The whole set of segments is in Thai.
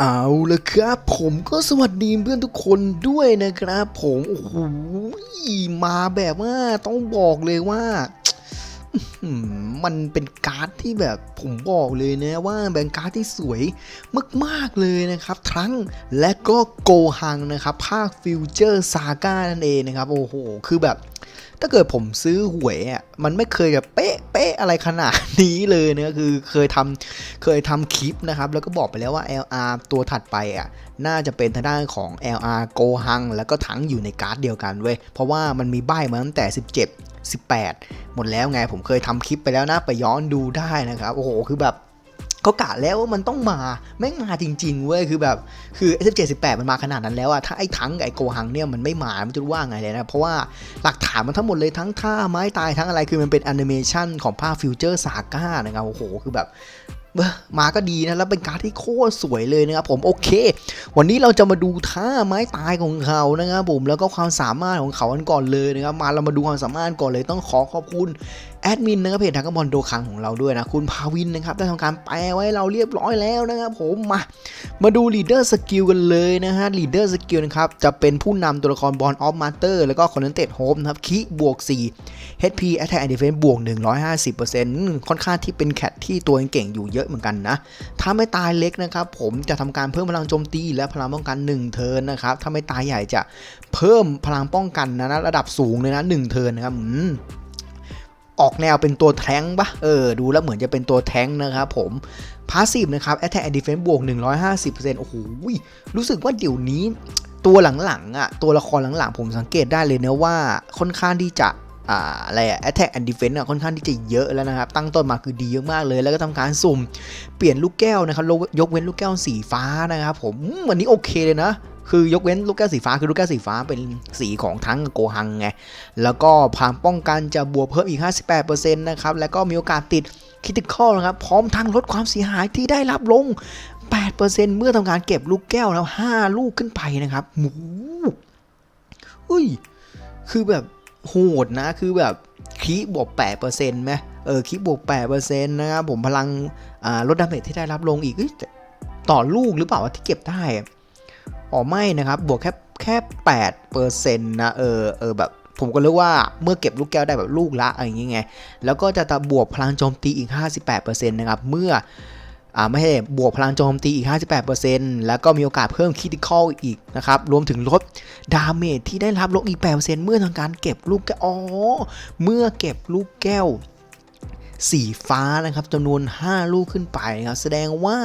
เอาละครับ ผมก็สวัสดีเพื่อนทุกคนด้วยนะครับ ผมโอ้โหมาแบบว่าต้องบอกเลยว่า มันเป็นการ์ดที่แบบผมบอกเลยนะว่าเป็นการ์ดที่สวยมากๆเลยนะครับ ทั้งและก็โกฮังนะครับ ภาคฟิวเจอร์ซาก้านั่นเองนะครับ โอ้โห คือแบบ ถ้าเกิดผมซื้อหวยอะมันไม่เคยแบบเป๊ะเป๊ะอะไรขนาดนี้เลยเนะคือเคยทำเคยทำคลิปนะครับ แล้วก็บอกไปแล้วว่า LR ตัวถัดไปอะน่าจะเป็นทางด้านของ LR โกฮังแล้วก็ทั้งอยู่ในการ์ดเดียวกันเว้ยเพราะว่ามันมีใบมาตั้งแต่ 17 18 หมดแล้วไงผมเคยทำคลิปไปแล้วนะไปย้อนดูได้นะครับ โอ้โห คือแบบ เขากะแล้วว่ามันต้องมาแม่งมาจริงๆเว้ยคือแบบคือ S17 18 มันมาขนาดนั้นแล้วอะถ้าไอ้ทั้งไอ้โกหังเนี่ยมันไม่มามันจะว่าไงเลยนะเพราะว่าหลักฐานมันทั้งหมดเลยทั้งท่าไม้ตายทั้งอะไรคือมันเป็นแอนิเมชันของภาคฟิวเจอร์สาก้านะครับโอ้โหคือแบบมาก็ดีนะ แล้วเป็นการ์ดที่โคตรสวยเลยนะครับผมโอเค วันนี้เราจะมาดูท่าไม้ตายของเขานะครับผมแล้วก็ความสามารถของเขากันก่อนเลยนะครับมาเรามาดูความสามารถก่อนเลยต้องขอขอบคุณ แอดมินนะครับเพจทางกบอลโดคังของเราด้วยนะ คุณภาวินนะครับได้ทำการแปลไว้เราเรียบร้อยแล้วนะครับผมมา มาดู Leader Skill กันเลยนะฮะ Leader Skill นะครับ จะเป็นผู้นำตัวละคร Born of Master แล้วก็ Contented Hope นะครับคีบวก 4 HP Attack and Defense บวก 150%ค่อนข้างที่เป็นแคทที่ตัวเก่งอยู่เยอะเหมือนกันนะ ถ้าไม่ตายเล็กนะครับผมจะทำการเพิ่มพลังโจมตีและพลังป้องกัน 1 เทิร์นนะครับถ้าไม่ตายใหญ่จะเพิ่มพลังป้องกันนะนะระดับสูงเลยนะ1เทิร์นนะครับ ออกแนวเป็นตัวแท้งปะเออ ดูแล้วเหมือนจะเป็นตัวแท้งนะครับผมพาสซีฟนะครับ Attack and Defense บวก 150%โอ้โหรู้สึกว่าเดี๋ยวนี้ตัวหลังๆอะตัวละครหลังๆ ผมสังเกตได้เลยนะว่าค่อนข้างที่จะอ่าอะไรอะ Attack and Defense อะค่อนข้างที่จะเยอะแล้วนะครับ ตั้งต้นมาคือดีมากๆเลย แล้วก็ทำการสุ่ม เปลี่ยนลูกแก้วนะครับ ยกยกเว้นลูกแก้วสีฟ้านะครับผมอืมวันนี้โอเคเลยนะ คือยกเว้นลูกแก้วสีฟ้าคือลูกแก้วสีฟ้าเป็นสีของทั้งโกหังไง แล้วก็พลังป้องกันจะบวกเพิ่มอีก 58%นะครับ แล้วก็มีโอกาสติดคิติคอลนะครับ พร้อมทั้งลดความเสียหายที่ได้รับลง 8%เมื่อทำการเก็บลูกแก้วแล้ว 5 ลูกขึ้นไปนะครับหมูอุ้ย คือแบบโหดนะ คือแบบคีบวก8%ไหมเออคีบวก8%นะครับผมพลังลดดาเมจที่ได้รับลงอีกต่อลูกหรือเปล่าที่เก็บได้ อ๋อไม่นะครับ บวกแค่แค่8%นนะเออเออแบบผมก็เรียกว่าเมื่อเก็บลูกแก้วได้แบบลูกละอะไรอย่างเงี้ยแล้วก็จะตะบวกพลังโจมตีอีก 58%นะครับ เมื่ออ่าไม่ใช่บวกพลังโจมตีอีก 58%แล้วก็มีโอกาสเพิ่มคิติคอลอีกนะครับ รวมถึงลดดาเมจที่ได้รับลดอีก 8%เมื่อทำการเก็บลูกแก้ว อ๋อ เมื่อเก็บลูกแก้ว สีฟ้านะครับจำนวน 5 ลูกขึ้นไปนะครับ แสดงว่า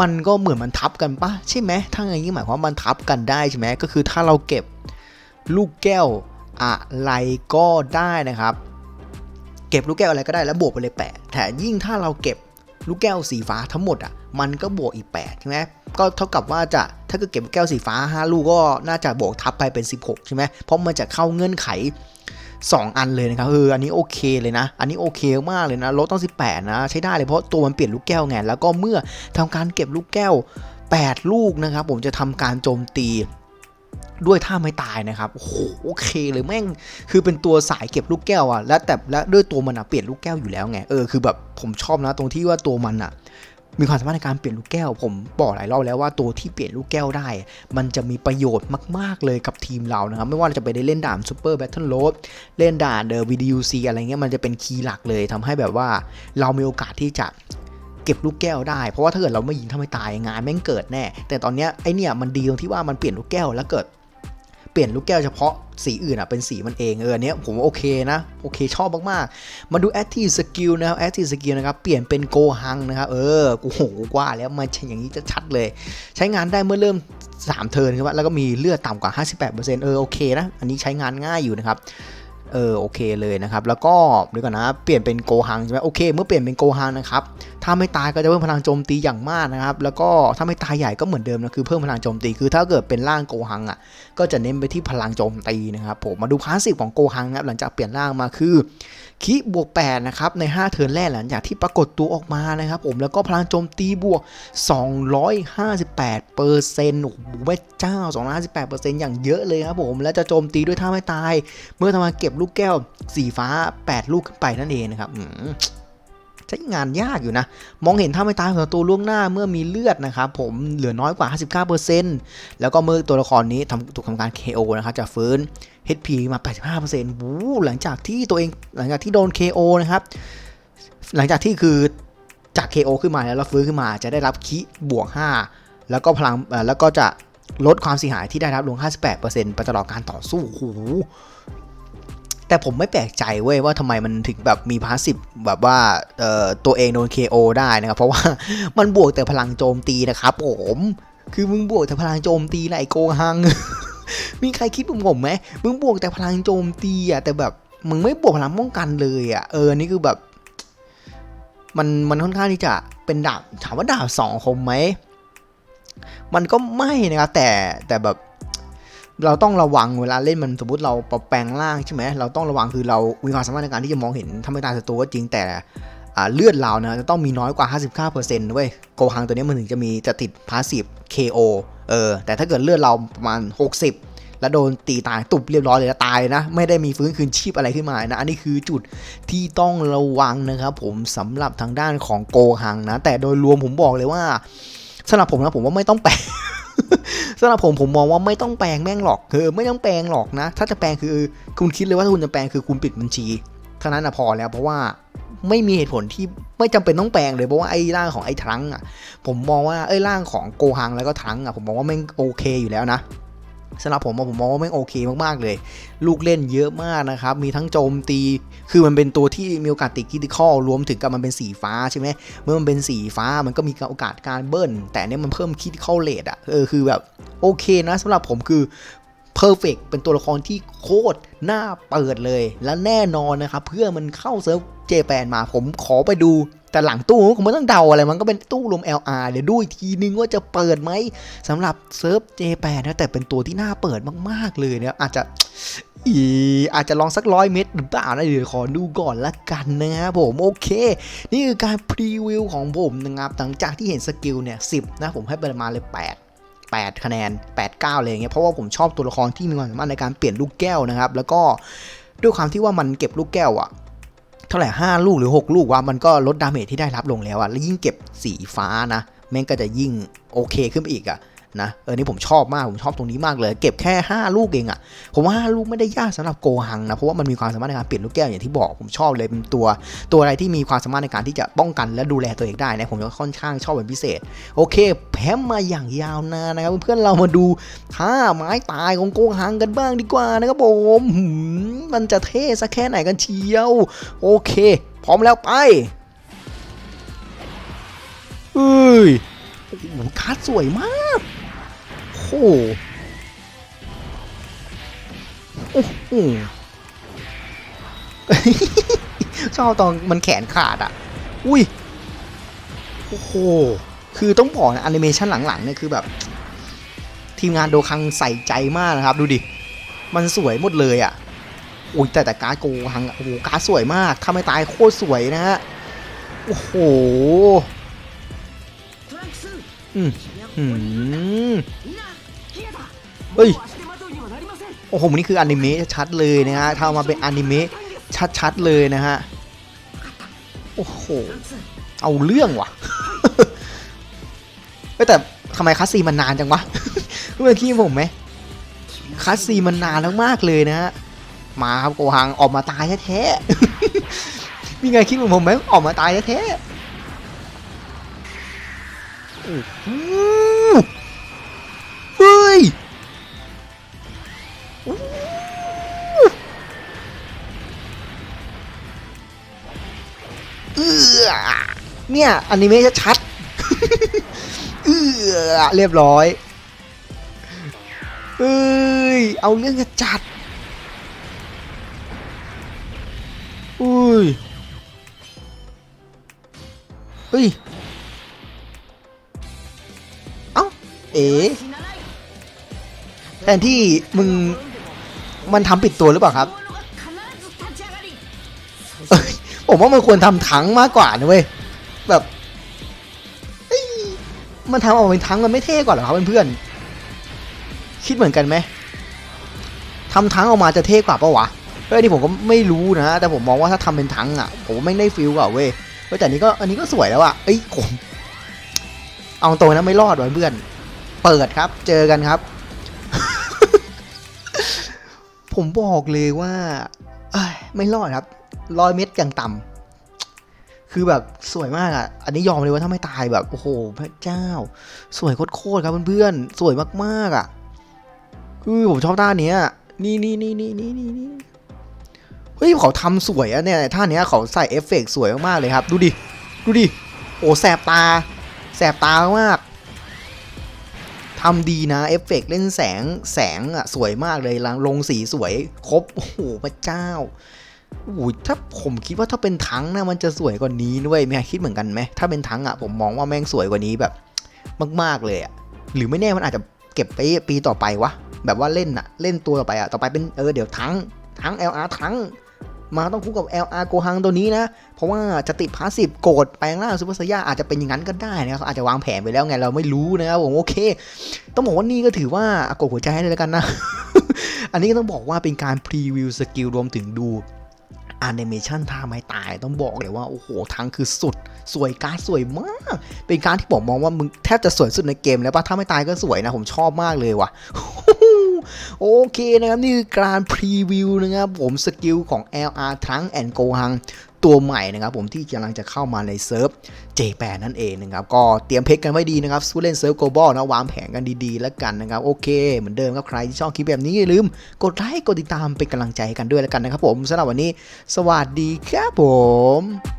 มันก็เหมือนมันทับกันปะใช่ไหมถ้าอย่างนี้หมายความว่ามันทับกันได้ใช่ไหมก็คือถ้าเราเก็บลูกแก้วอะไรก็ได้นะครับ เก็บลูกแก้วอะไรก็ได้แล้วบวกไปเลยแปดแต่ยิ่งถ้าเราเก็บลูกแก้วสีฟ้าทั้งหมดอะมันก็บวกอีก8ใช่ไหมก็เท่ากับว่าจะถ้าเกิดเก็บแก้วสีฟ้า 5 ลูกก็น่าจะบวกทับไปเป็น 16 ใช่ไหมเพราะมันจะเข้าเงื่อนไข 2 อันเลยนะครับเอออันนี้โอเคเลยนะ อันนี้โอเคมากเลยนะลดต้อง18 นะ ใช้ได้เลยเพราะตัวมันเปลี่ยนลูกแก้วไงแล้วก็เมื่อทำการเก็บลูกแก้ว 8 ลูกนะครับ ผมจะทำการโจมตีด้วยท่าไม่ตายนะครับโอ้โหโอเคเลยแม่งคือเป็นตัวสายเก็บลูกแก้วอะและแต่และด้วยตัวมันอะเปลี่ยนลูกแก้วอยู่แล้วไงเออคือแบบผมชอบนะตรงที่ว่าตัวมันอะ มีความสามารถในการเปลี่ยนลูกแก้ว ผมบอกหลายรอบแล้วว่าตัวที่เปลี่ยนลูกแก้วได้ มันจะมีประโยชน์มาก ๆ เลยกับทีมเรานะครับ ไม่ว่าจะไปได้เล่นด่านซูเปอร์แบทเทิลโรดเล่นด่านเดอะวีดีซีอะไรเงี้ยมันจะเป็นคีย์หลักเลยทำให้แบบว่าเรามีโอกาสที่จะเก็บลูกแก้วได้เพราะว่าถ้าเกิดเราไม่ยิงทำไม่ตายงานแม่งเกิดแน่ แต่ตอนเนี้ยไอเนี่ยมันดีตรงที่ว่ามันเปลี่ยนลูกแก้วแล้วเกิด ปลี่ยนลูกแก้วเฉพาะสีอื่นอะเป็นสีมันเองเออเนี้ยผมว่าโอเคนะโอเคชอบมากๆ มาดู active skill นะครับ active skill นะครับเปลี่ยนเป็นโกหังนะครับเออกูโหกว่าแล้วมันอย่างนี้จะชัดเลย ใช้งานได้เมื่อเริ่ม 3 เทิร์นครับแล้วก็มีเลือดต่ำกว่า 58%เออโอเคนะ อันนี้ใช้งานง่ายอยู่นะครับ เออโอเคเลยนะครับ แล้วก็เดี๋ยวก่อนนะเปลี่ยนเป็นโกฮังใช่ไหมโอเค เมื่อเปลี่ยนเป็นโกฮังนะครับถ้าไม่ตายก็จะเพิ่มพลังโจมตีอย่างมากนะครับ แล้วก็ถ้าไม่ตายใหญ่ก็เหมือนเดิมนะคือเพิ่มพลังโจมตีคือถ้าเกิดเป็นร่างโกฮังอะก็จะเน้นไปที่พลังโจมตีนะครับผมมาดูพาสซีฟของโกฮังนะครับหลังจากเปลี่ยนร่างมาคือคิบวก8นะครับใน 5 เทิร์นแรกหลังจากที่ปรากฏตัวออกมานะครับผมแล้วก็พลังโจมตีบวก 258เปอร์เซ็นต์โอ้โหแม่เจ้า 258เปอร์เซ็นต์อย่างเยอะเลยครับผมและจะโจมตีด้วยท่าไม่ตาย เมื่อทำการเก็บลูกแก้วสีฟ้า 8 ลูกขึ้นไปนั่นเองนะครับใช้งานยากอยู่นะ มองเห็นท่าไม่ตายของศัตรูล่วงหน้าเมื่อมีเลือดนะครับผมเหลือน้อยกว่า 59%แล้วก็เมื่อตัวละครนี้ทำถูกทำการ KO นะครับจะฟื้น HP มา 85%วู้หลังจากที่ตัวเองหลังจากที่โดน KO นะครับ หลังจากที่คือจาก KO ขึ้นมาแล้วแล้วฟื้นขึ้นมาจะได้รับคิบวก 5 แล้วก็พลังแล้วก็จะลดความเสียหายที่ได้รับลง 58%ไปตลอดการต่อสู้โอ้โห แต่ผมไม่แปลกใจเว้ยว่าทำไมมันถึงแบบมีพาสซีฟแบบว่าตัวเองโดน KO ได้นะครับ เพราะว่ามันบวกแต่พลังโจมตีนะครับผมคือมึงบวกแต่พลังโจมตีนะไอโกฮังมีใครคิดเหมือนผมไหมมึงบวกแต่พลังโจมตีอะแต่แบบมึงไม่บวกพลังป้องกันเลยอะเออนนี่คือแบบ มันมันค่อนข้างที่จะเป็นดาบถามว่าดาบสองคมไหมมันก็ไม่นะครับแต่แต่แบบ เราต้องระวังเวลาเล่นมันสมมติเราปรับแปลงร่างใช่ไหมเราต้องระวังคือเรามีความสามารถในการที่จะมองเห็นทำให้ตายศัตรูก็จริงแต่เลือดเรานะจะต้องมีน้อยกว่า 59%ด้วยโกฮังตัวนี้มันถึงจะมีจะติดพาสซีฟ KO เออแต่ถ้าเกิดเลือดเราประมาณ 60 แล้วโดนตีตายตุบเรียบร้อยเลยตายนะ ไม่ได้มีฟื้นคืนชีพอะไรขึ้นมานะ อันนี้คือจุดที่ต้องระวังนะครับผมสำหรับทางด้านของโกฮังนะ แต่โดยรวมผมบอกเลยว่าสำหรับผมนะผมว่าไม่ต้องแปล สำหรับผมผมมองว่าไม่ต้องแปลงแม่งหรอกคือไม่ต้องแปลงหรอกนะ ถ้าจะแปลงคือคุณคิดเลยว่าถ้าคุณจะแปลงคือคุณปิดบัญชีเท่านั้นนะพอแล้วเพราะว่าไม่มีเหตุผลที่ไม่จำเป็นต้องแปลงเลยเพราะว่าไอ้ร่างของไอ้ทั้งอะผมมองว่าไอ้ร่างของโกฮังแล้วก็ทั้งอะผมมองว่าแม่งโอเคอยู่แล้วนะ สำหรับผมผมมองว่าแม่โอเคมากๆเลย ลูกเล่นเยอะมากนะครับ มีทั้งโจมตี คือมันเป็นตัวที่มีโอกาสติดคิติคอลรวมถึงกับมันเป็นสีฟ้าใช่ไหม เมื่อมันเป็นสีฟ้ามันก็มีโอกาสการเบิ้ล แต่เนี้ยมันเพิ่มคิติคอลเลทอะ เออคือแบบโอเคนะสำหรับผมคือเพอร์เฟกเป็นตัวละครที่โคตรน่าเปิดเลย และแน่นอนนะครับ เพื่อมันเข้าเซิร์ฟเจแปนมาผมขอไปดู แต่หลังตู้ผมไม่ต้องเดาอะไรมันก็เป็นตู้รวม LR เดี๋ยวดูอีกทีนึงว่าจะเปิดไหมสำหรับเซิร์ฟเจแปนนะแต่เป็นตัวที่น่าเปิดมากๆเลยเนี่ยอาจจะอีอาจจะลองสักร้อยเม็ดหรือเปล่านะเดี๋ยวขอดูก่อนละกันนะครับผมโอเค นี่คือการพรีวิวของผมนะครับหลังจากที่เห็นสกิลเนี่ยสินะผมให้ประมาณเลย 8 8 คะแนน 8 9เลยอย่างเงี้ยเพราะว่าผมชอบตัวละครที่มีความสามารถในการเปลี่ยนลูกแก้วนะครับ แล้วก็ด้วยความที่ว่ามันเก็บลูกแก้วอะ เท่าไหร่5ลูกหรือ 6 ลูกว่ามันก็ลดดาเมจที่ได้รับลงแล้วอะแล้วยิ่งเก็บสีฟ้านะแม่งก็จะยิ่งโอเคขึ้นไปอีกอะ นะเออนี่ผมชอบมาก ผมชอบตรงนี้มากเลย เก็บแค่ 5 ลูกเองอะผมว่า 5 ลูกไม่ได้ยากสำหรับโกหังนะ เพราะว่ามันมีความสามารถในการเปลี่ยนลูกแก้วอย่างที่บอกผมชอบเลยเป็นตัวตัวอะไรที่มีความสามารถในการที่จะป้องกันและดูแลตัวเองได้นะผมก็ค่อนข้างชอบเป็นพิเศษ โอเค แพ้มาอย่างยาวนานนะครับเพื่อนๆเรามาดูท่าไม้ตายของโกหังกันบ้างดีกว่านะครับผมมมันจะเท่สักแค่ไหนกันเชียว โอเค พร้อมแล้วไปเอ้ยโอ้โหการ์ดสวยมาก โหโอ้โหชอบตอนมันแขนขาดอะ อุ้ย โอ้โห คือต้องบอกนะแอนิเมชันหลังๆเนี่ยคือแบบ ทีมงานโดคังใส่ใจมากนะครับ ดูดิ มันสวยหมดเลยอะ อุ้ยแต่แต่การ์ดโกหังโอ้โหการ์ดสวยมากถ้าไม่ตายโคตรสวยนะฮะ โอ้โห อืมอืม เฮ้ย โอ้โห นี่คืออนิเมะชัดเลยนะฮะทำมาเป็นอนิเมะชัดๆเลยนะฮะ โอ้โห เอาเรื่องว่ะแต่ทำไมคัสซีมันนานจังวะเมื่อกี้ผมไหมคัสซีมันนานแล้วมากเลยนะฮะ มาครับโกหังออกมาตายแท้ๆมีไงคิดเหมือนผมไหมออกมาตายแท้ๆ เนี่ยอนิเมะชัดเรียบร้อยเอ้ย เอาเรื่องจัด อุ้ยเฮ้ย เอ้า เอ๋แทนที่มึง มันทำปิดตัวหรือเปล่าครับ ผมว่ามันควรทำถังมากกว่านะเว้ยแบบมันทำออกมาเป็นถังมันไม่เท่กว่าหรอครับเพื่อนๆคิดเหมือนกันไหมทำถังออกมาจะเท่กว่าปะวะเฮ้ยนี่ผมก็ไม่รู้นะ แต่ผมมองว่าถ้าทำเป็นถังอะ ผมไม่ได้ฟิลกว่าเว้ยแต่อันนี้ก็อันนี้ก็สวยแล้วอะเอ้ยผมเอาตรงนะไม่รอดว่ะเพื่อน เปิดครับ เจอกันครับ ผมบอกเลยว่าไม่รอดครับ ร้อยเมตรอย่างต่ำคือแบบสวยมากอะอันนี้ยอมเลยว่าถ้าไม่ตายแบบโอ้โหพระเจ้า สวยโคตรๆครับเพื่อนๆสวยมากๆอะคือผมชอบท่าเนี้ยนี่นี่นี่นี่นี่นี่นี่เฮ้ยเขาทำสวยอะเนี่ยท่าเนี้ยเขาใส่เอฟเฟกต์สวยมากๆเลยครับ ดูดิดูดิโอ้แสบตา แสบตามากทำดีนะเอฟเฟกต์เล่นแสงแสงอะสวยมากเลยลงลงสีสวย ครบ โอ้โหพระเจ้า อ้โหถ้าผมคิดว่าถ้าเป็นทั้งนะมันจะสวยกว่านี้ด้วยแม่คิดเหมือนกันไหมถ้าเป็นทั้งอะผมมองว่าแม่งสวยกว่านี้แบบมาก ๆเลยอะหรือไม่แน่มันอาจจะเก็บไปปีต่อไปวะแบบว่าเล่นอะเล่นตัวต่อไปอะต่อไปเป็นเออเดี๋ยวทั้งทั้ง LR ทั้งมาต้องคู่กับ LR โกฮังตัวนี้นะ เพราะว่าจะติดพาสซีฟโกดแปลงร่างซูเปอร์ไซย่าอาจจะเป็นอย่างนั้นก็ได้นะครับเขาอาจจะวางแผนไปแล้วไงเราไม่รู้นะครับผมโอเค ต้องบอกว่านี่ก็ถือว่าอกดหัวใจให้เลยแล้วกันนะ อันนี้ก็ต้องบอกว่าเป็นการพรีวิวสกิลรวมถึงดู แอนิเมชันท่าไม้ตายต้องบอกเลยว่า โอ้โหทั้งคือสุด สวยการดสวยมาก เป็นการที่ผมมองว่ามึงแทบจะสวยสุดในเกมแล้วป่ะถ้าไม่ตายก็สวยนะ ผมชอบมากเลยว่ะ โอเคนะครับนี่คือการพรีวิวนะครับผมสกิลของ LR ทั้งแอนโกฮังตัวใหม่นะครับผมที่กำลังจะเข้ามาในเซิร์ฟ J8 นั่นเองนะครับก็เตรียมเพกกันไว้ดีนะครับสู้เล่นเซิร์ฟ global นะวางแผนกันดีๆ แล้วกันนะครับโอเคเหมือนเดิมครับใครที่ชอบคลิปแบบนี้อย่าลืม กดไลค์กดติดตามเป็นกำลังใจให้กันด้วยแล้วกันนะครับผมสำหรับวันนี้ สวัสดีครับผม